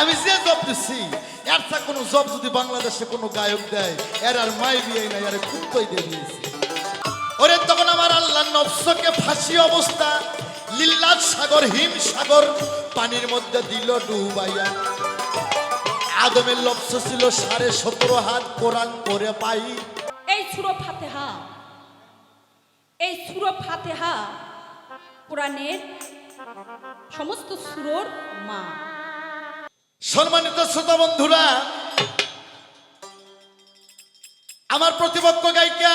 আমি যে জব দিচ্ছি এর কোনো জব যদি বাংলাদেশে কোনো গায়ক দেয়, এর আর মাই বিয়ে নাই, আরে কুত্তই দিয়ে দিয়েছে। ওরে তখন আমার আল্লাহ নফসকে ফাঁসি অবস্থা লিল্লাত সাগর, হিম সাগর, পানির মধ্যে দিল ডুবাইয়া। আদমের লক্ষ্য ছিল সাড়ে সতেরো হাত, কোরআন করে পাই। এই সুরো ফাতেহা, এই সুরো ফাতেহা, কোরআনের সমস্ত সুরোর মা। সম্মানিত শ্রোতা বন্ধুরা, আমার প্রতিপক্ষ গায়িকা,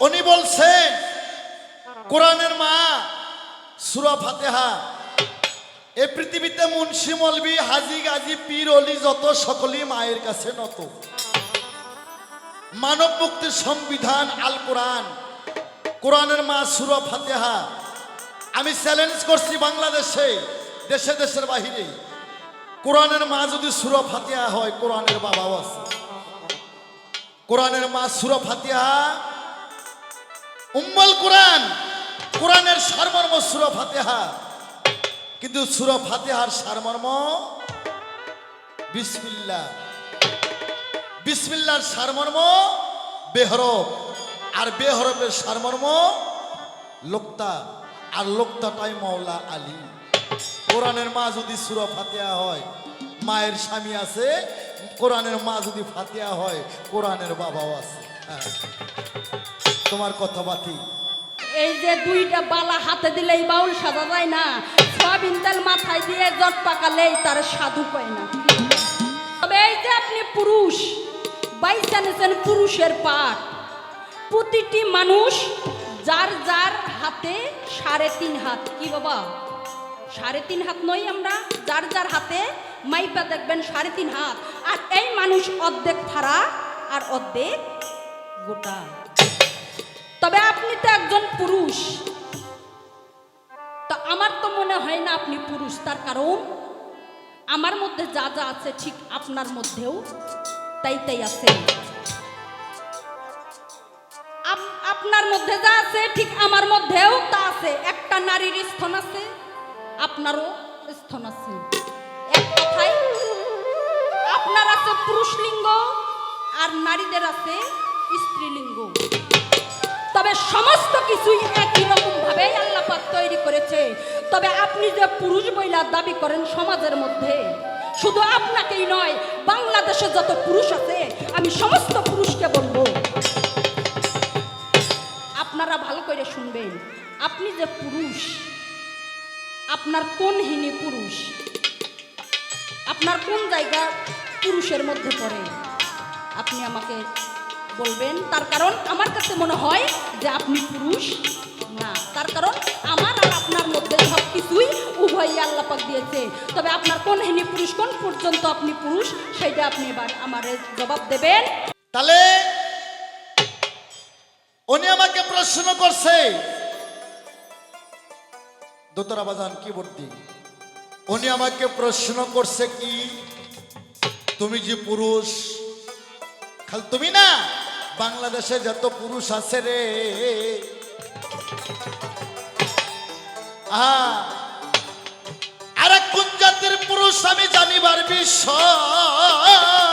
উনি বলছেন, কোরআনের মা, সুরা ফাতেহা। এ পৃথিবীতে মুন্সি, মলবি, হাজি, গাজী, পীর, অলি, যত সকলেই মায়ের কাছে নত। মানব মুক্তির সংবিধান আল কোরআন কোরআনের মা, সুরা ফাতেহা। আমি চ্যালেঞ্জ করছি বাংলাদেশে, দেশে, দেশের বাহিরে। কোরআনের মা যদি সুরা ফাতিহা হয়, কোরআনের বাবাও আছে। কোরআনের মা সুরা ফাতিহা, উম্মল কোরআন, কোরআনের সারমর্ম সুরা ফাতিহা। কিন্তু সুরা ফাতিহার সারমর্ম বিসমিল্লা বিসমিল্লার সারমর্ম বেহরফ আর বেহরফের সারমর্ম লোকতা। আর লোকতাটাই মাওলা আলী। কোরআনের মা যদি সুরা ফাতিহা হয়, মায়ের স্বামী আছে, কোরআনের মা যদি ফাতিহা হয়, কোরআনের বাবাও আছে। হ্যাঁ। তোমার কথা বাতি এই যে দুইটা বালা হাতে দিলেই বাউল সাজা যায় না, সয়াবিন তেল মাথায় দিয়ে জট পাকালেই তার সাধু পায় না। তবে এই যে আপনি পুরুষ বাইসা পুরুষের পাঠ, প্রতিটি মানুষ যার যার হাতে সাড়ে তিন হাত, কি বাবা? সাড়ে তিন হাত নই আমরা, যার যার হাতে মাইপা দেখবেন সাড়ে তিন হাত। আর এই মানুষ অর্ধেক ফাড়া আর অর্ধেক গোটা। তবে আপনি তো একজন পুরুষ। তো আমার তো মনে হয় না আপনি পুরুষ, তার কারণ আমার মধ্যে যা যা আছে ঠিক আপনার মধ্যেও তাই তাই আছে। আপনার মধ্যে যা আছে, ঠিক আমার মধ্যেও তা আছে। একটা নারীর স্থন আছে, আপনারও স্থন আছে। এক কথায়, আপনার আছে পুরুষ লিঙ্গ আর নারীদের আছে স্ত্রীলিঙ্গ তবে সমস্ত কিছুই একই রকম ভাবে আল্লাহ পাক তৈরি করেছে। তবে আপনি যে পুরুষ বইলা দাবি করেন সমাজের মধ্যে, শুধু আপনাকেই নয়, বাংলাদেশে যত পুরুষ আছে, আমি সমস্ত পুরুষকে বলব করে শুনবেন, আপনি যে পুরুষ, আপনার কোন হিনী পুরুষ? আপনার কোন জায়গা পুরুষের মধ্যে পড়ে? আপনি আমাকে বলবেন, তার কারণ আমার কাছে মনে হয় যে আপনি পুরুষ। না, তার কারণ আমার আর আপনার মধ্যে সব কিছুই উভয়ই আল্লাপাক দিয়েছে। তবে আপনার কোন হিনী পুরুষ, কোন পর্যন্ত আপনি পুরুষ সেইটা আপনি এবার আমার জবাব দেবেন। তাহলে প্রশ্ন করছে। দোতরা বাজান কি বর্তি উনি আমাকে প্রশ্ন করছে কি, তুমি যে পুরুষ, খাল তুমি না বাংলাদেশে যত পুরুষ আছে রে। আর কোন জাতির পুরুষ আমি জানিবার বিষয়?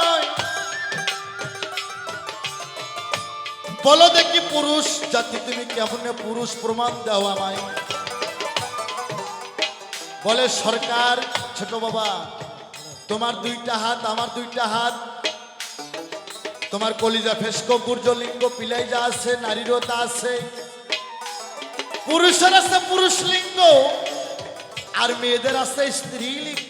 বলো দেখি পুরুষ জাতি, তুমি কেমন পুরুষ প্রমাণ দাও আমায়। বলে, সরকার, ছোট বাবা, তোমার দুইটা হাত, আমার দুইটা হাত। তোমার কলিজা ফেসকো, গুর্জলিঙ্গ পিলাই যা আছে, নারীরও তা আছে। পুরুষের আছে পুরুষ লিঙ্গ আর মেয়েদের আছে স্ত্রী লিঙ্গ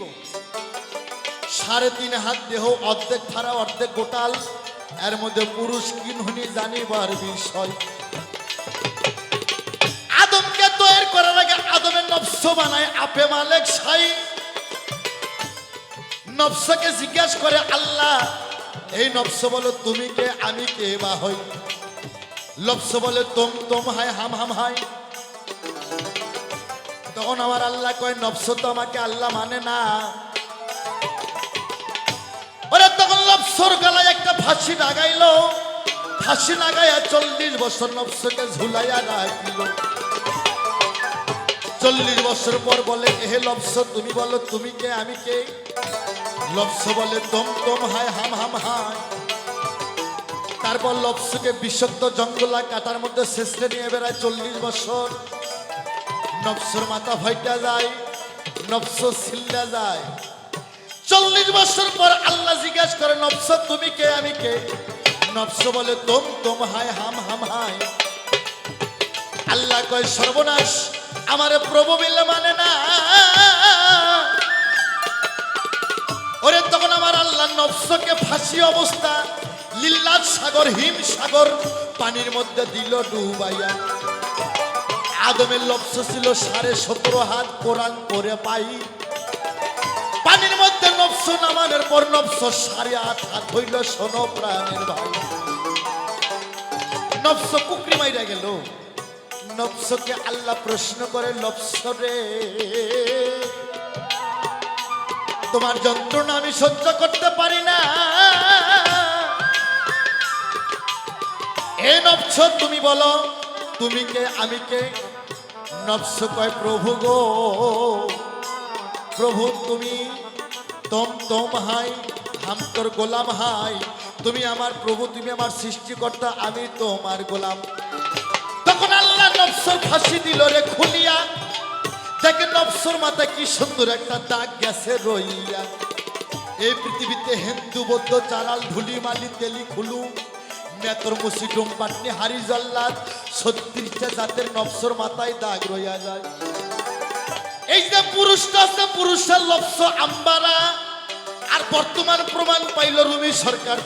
সাড়ে তিন হাত দেহ, অর্ধেক ফাড়া অর্ধেক গোটাল। এর মধ্যে পুরুষ কিনহনি জানিবার বিষয়। আদমকে তৈরি করার আগে আদমের নফস বানায় আপে মালেক সাই। নফসকে জিজ্ঞাসা করে, আল্লাহ, এই নফস বলো তুমি কে, আমি কে বা হই? লফস বলে, তোম তোম হায়, হাম হাম হায়। তখন আমার আল্লাহ কয়, নফস তো আমাকে আল্লাহ মানে না। ওরে তখন নফসর গলায় ফাঁসি লাগাইলো, ফাঁসি লাগাইয়া চল্লিশ বছর নফসকে ঝুলাইয়া রাখিল। চল্লিশ বছর পর বলে, এহে লপস তুমি বলো, তুমি কে, আমি কে? লপস বলে, দম দম, হায়, হাম হাম, হায়। তারপর লপসকে বিষাক্ত জঙ্গলা কাটার মধ্যে শেষে নিয়ে বেড়ায় চল্লিশ বছর। নবসর মাথা ফাইটা যায়, নবস সিল্লা যায়। চল্লিশ বছর পর আল্লাহ জিজ্ঞাসা করে নবস তুমি কে? আমি কে? নবস বলে, তোম তোম, হায়, হাম হাম, হায়। আল্লাহ কয়, সর্বনাশ, আমারে প্রভু বিলে মানে না। ওরে, তখন আমার আল্লাহ নবসকে ফাঁসি অবস্থা লিল্লাত সাগর, হিম সাগর পানির মধ্যে দিল ডুবাইয়া। আদমের লক্ষ্য ছিল সাড়ে সতেরো হাত কোরআন করে পাই। পানির মধ্যে নবস নামানোর পর নবস সাড়ে আট হাত হইল শোনো প্রাণের ভাই নবস কুকরি মাইরা গেল। নবসকে আল্লাহ প্রশ্ন করে নবস রে, তোমার যন্ত্রণা আমি সহ্য করতে পারি না। এ নবস তুমি বলো, তুমি কে, আমি কে? নবস কয়, প্রভু গো। প্রভু, তুমি তোম তোম হাই, হাম তোর গোলাম হাই। তুমি আমার প্রভু, তুমি আমার সৃষ্টিকর্তা, আমি তোমার গোলাম। তখন আল্লাহ নবসর ফাঁসি দিল রে খুলিয়া দেখে নবসর মাথায় কি সুন্দর একটা দাগ গেছে রইয়া। এই পৃথিবীতে হিন্দু, বৌদ্ধ, চারাল, ধুলি, মালি, তেলি, খুলু মেতর মুসি ডুম পাটনি হারি, জল্লাদ, ছত্রিশটা জাতের নবসর মাথায় দাগ রইয়া যায়। এই যে পুরুষটা আছে, পুরুষের লপস আম্বারা। আর বর্তমান প্রমাণ পাইল রুমি সরকার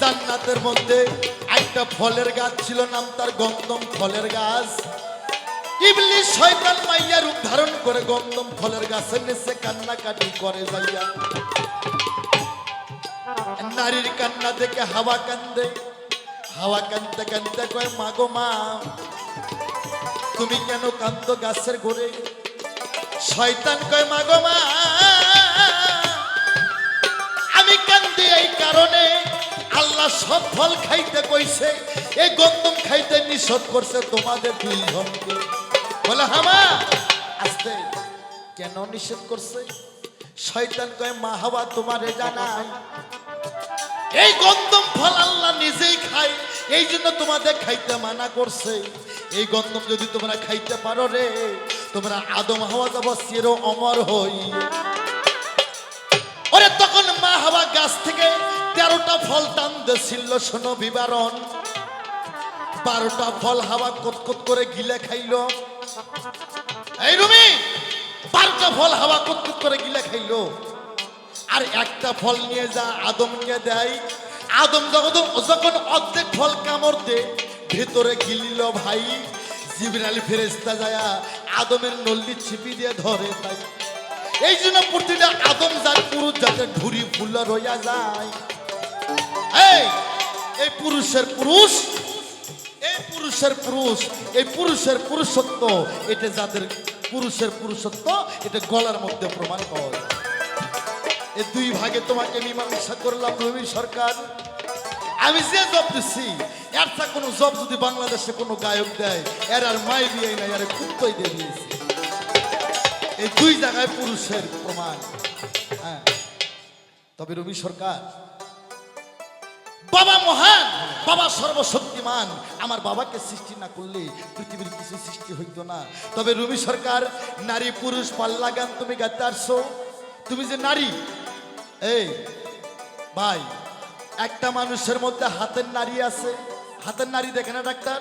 জান্নাতের মধ্যে একটা ফলের গাছ ছিল, নাম তার গন্ধম ফলের গাছ। ইবলিশ শয়তান মাইয়া রূপ ধারণ করে গন্ধম ফলের গাছের নিচে কান্নাকাটি করে যাইয়া। নারীর কান্না দেখে হাওয়া কান্দে। হাওয়া কান্দতে কান্দতে কয়, মাগো মা তুমি কেন কান্দ গাছের ঘুরে? শয়তান কয়, মাগো মা, আমি কান্দি এই কারণে। আল্লাহ সব ফল খাইতে কইছে, এই গন্দম খাইতে নিষেধ করছে তোমাদের দুই জনকে। বলে হামা আস্তে, কেন নিষেধ করছে? শয়তান কয়, মা হাওয়া তোমারে জানাই। এই গন্দম ফল আল্লাহ নিজেই খায়, এই জন্য তোমাদের খাইতে মানা করছে। এই গন্দম যদি তোমরা খাইতে পারো রে, তোমরা আদম হওয়া যাব চির অমর হই। ওরে তখন মা হাওয়া গাছ থেকে তেরোটা ফল টান দিছিল, শোনো বিবরণ। বারোটা ফল হাওয়া কতকত করে গিলে খাইলো। এই রুমি, বারোটা ফল হাওয়া কতকত করে গিলে খাইলো। আর একটা ফল নিয়ে যা আদমকে দেয়। আদম যখন যখন অর্ধেক ফল কামড় দে ভেতরে গিলিল ভাই। জিবরাল ফেরেস্তা যায় আদমের নল্লি ছিপি দিয়ে ধরে তাই এই জন্য প্রতিটা আদম যার পুরুষ যাতে ঘুরি ফুল রইয়া যায়। এই এই পুরুষের পুরুষ, এই পুরুষের পুরুষ, এই পুরুষের পুরুষত্ব, এটা যাদের পুরুষের পুরুষত্ব, এটা গলার মধ্যে প্রমাণ পাওয়া এই দুই ভাগে তোমাকে মীমাংসা করলাম রবি সরকার। আমি যে জব দিচ্ছি একটা কোনো জব যদি বাংলাদেশে কোনো গায়ক দেয়, এর আর মাই বিয়ে নাই আরে কুত্তই দিয়ে দিয়েছে। এই দুই জায়গায় পুরুষের প্রমাণ। হ্যাঁ। তবে রবি সরকার, বাবা মহান, বাবা সর্বশক্তিমান, আমার বাবাকে সৃষ্টি না করলে পৃথিবীর কিছু সৃষ্টি হইতো না। তবে রবি সরকার, নারী পুরুষ পাল্লা গান তুমি গাইতে আসছো তুমি যে নারী, এই, ভাই, একটা মানুষের মধ্যে হাতের নারী আছে? হাতের নারী দেখে না, ডাক্তার?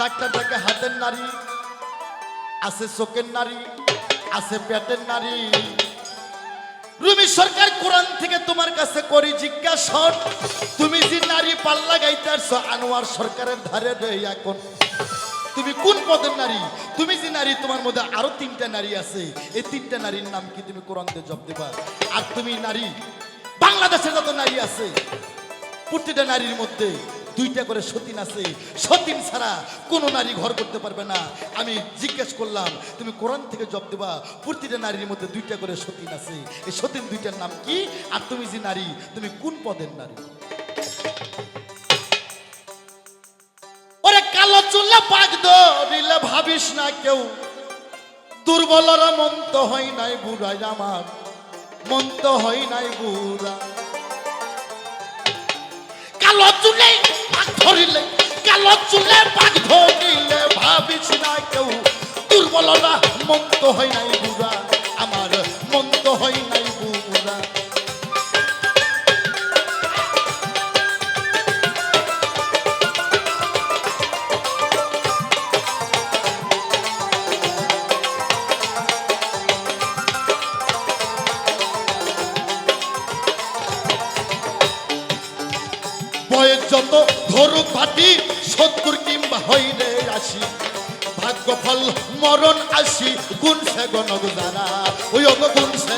ডাক্তার দেখে হাতের নারী আছে চোখের নারী আছে পেটের নারী রুমি সরকার কোরআন থেকে তোমার কাছে করি জিজ্ঞাসা তুমি যে নারী পাল্লা গাইতে আসছো, আনোয়ার সরকারের ধারে এখন। তুমি কোন পদের নারী? তুমি যে নারী, তোমার মধ্যে আরও তিনটা নারী আছে। এই তিনটা নারীর নাম কি তুমি কোরআন দিয়ে জব দেবা? আর তুমি নারী, বাংলাদেশের যত নারী আছে, প্রতিটা নারীর মধ্যে দুইটা করে সতীন আছে। সতীন ছাড়া কোনো নারী ঘর করতে পারবে না। আমি জিজ্ঞেস করলাম, তুমি কোরআন থেকে জব দেবা? প্রতিটা নারীর মধ্যে দুইটা করে সতীন আছে। এই সতীন দুইটার নাম কি? আর তুমি যে নারী, তুমি কোন পদের নারী? ওরে কালো চুল্লা পাক ধরিলে ভাবিস না কেউ। দুর্বলরা মন তো হয় নাই বুড়াই আমার। মন তো হয় নাই বুড়া। চুলে পাক ধরিলে, কালো চুলে পাক ধরিলে ভাবিস না কেউ। দুর্বলরা মন্ত হয় নাই বুড়া, আমার মন্ত হয় নাই বয়স যত ধরুক ভাটি সত্তর কিংবা হইলে আসি। ভাগ্য ফল মরণ আসি, গুণ সে জানা ওই গুণ সে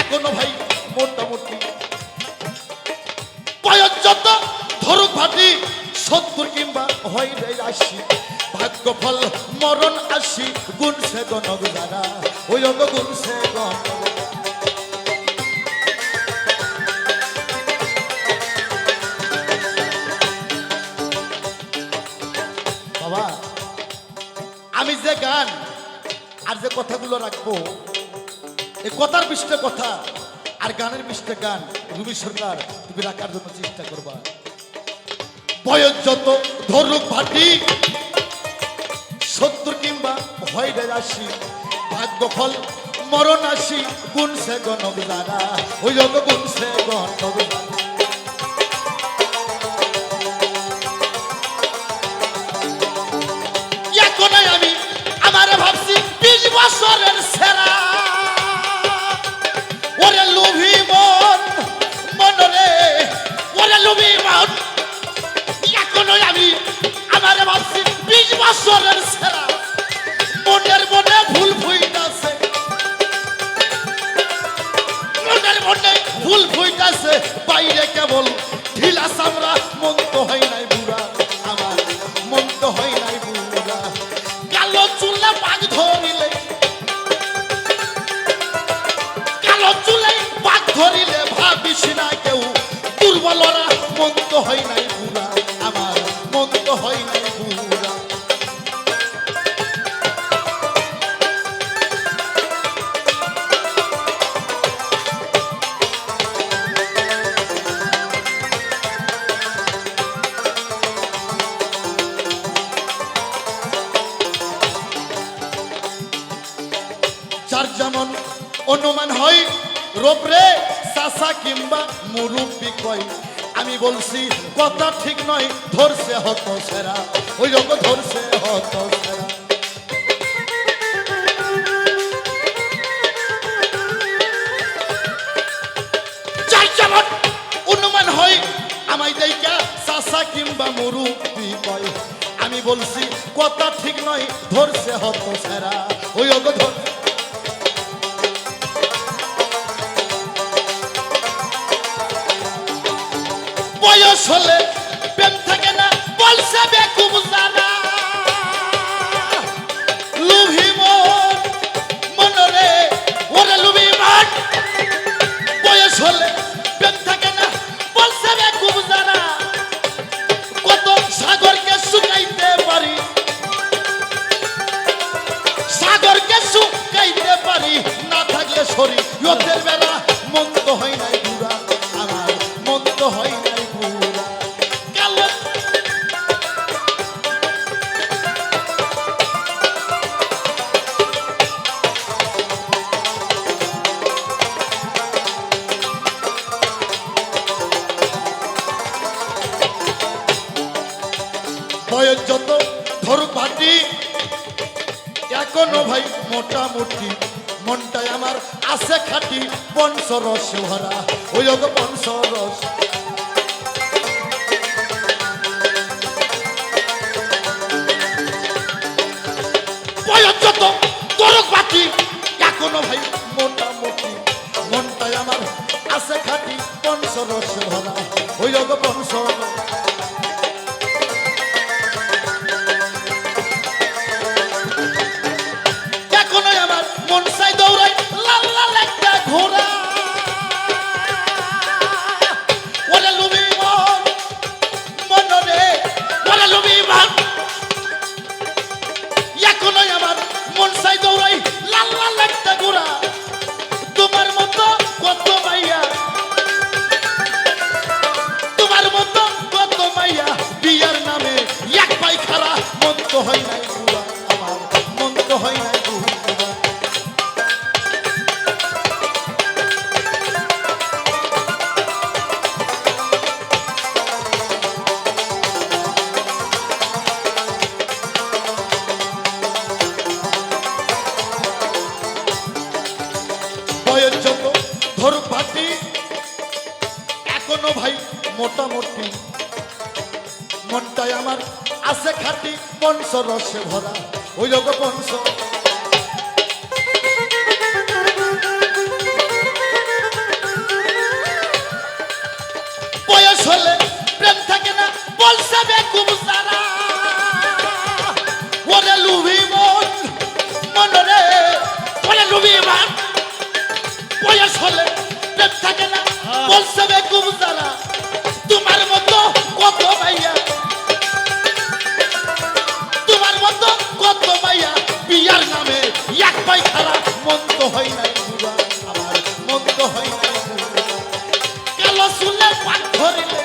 এখনও ভাই ধরুক ভাটি, সত্তর কিংবা হইলে আসি। ভাগ্য ফল, মরণ আসি, গুণ সে গণক ওই অগ গুণ সে আমি যে গান আর যে কথাগুলো রাখব এই কথার পৃষ্ঠে কথা আর গানের পৃষ্ঠে গান রুবি সরকার, তুমি রাখার জন্য চেষ্টা করবা। বয়স যত ধরুক ভাটি কিংবা ভয় আসি ভাগ্য ফল, মরণ আসি সে গণক জানা ওই গুণ সে গণক আমার ভাবছি সেরা। মন আমি আমার ভাবছি বিশ বছরের সেরা। ভুল ফুইতাছে বাইরে কেবল ঢিলা সামরা মন তো হয় নাই বুড়া, আমার মন তো হয় নাই বুড়া। কালো চুলে পাক ধরিলে, কালো চুলে পাক ধরিলে ভাবিস না কেউ, দুর্বলরা মন তো হয় নাই রোপরে চাষা কিংবা মুরব্বি কয় আমি বলছি, কথা ঠিক নয়, ধরছে হত সেরা। ওই রকম ধরছে হত সেরা। কিংবা মুরব্বি কয় আমি বলছি, কথা ঠিক নয়, ধরছে হত সেরা। ওই অগ ধর বয়স হলে প্রেম থাকে না বলছে জানা। লুভি মন, মনরে ওরে লুভি মন বয়স হলে প্রেম থাকে না বলছে জানা। কত সাগরকে শুকাইতে পারি। সাগরকে শুকাইতে পারি, না থাকলে শরীর। বেলা ভাটি এখনও ভাই মোটামুটি, মনটাই আমার আছে খাটি। পঞ্চরস ভরা ওই যত ধরুক এখনও ভাই মোটামুটি, মনটাই আমার আছে খাটি। পঞ্চরস ভরা ওই যত রসে ভরা। ওই লোক ধরিলে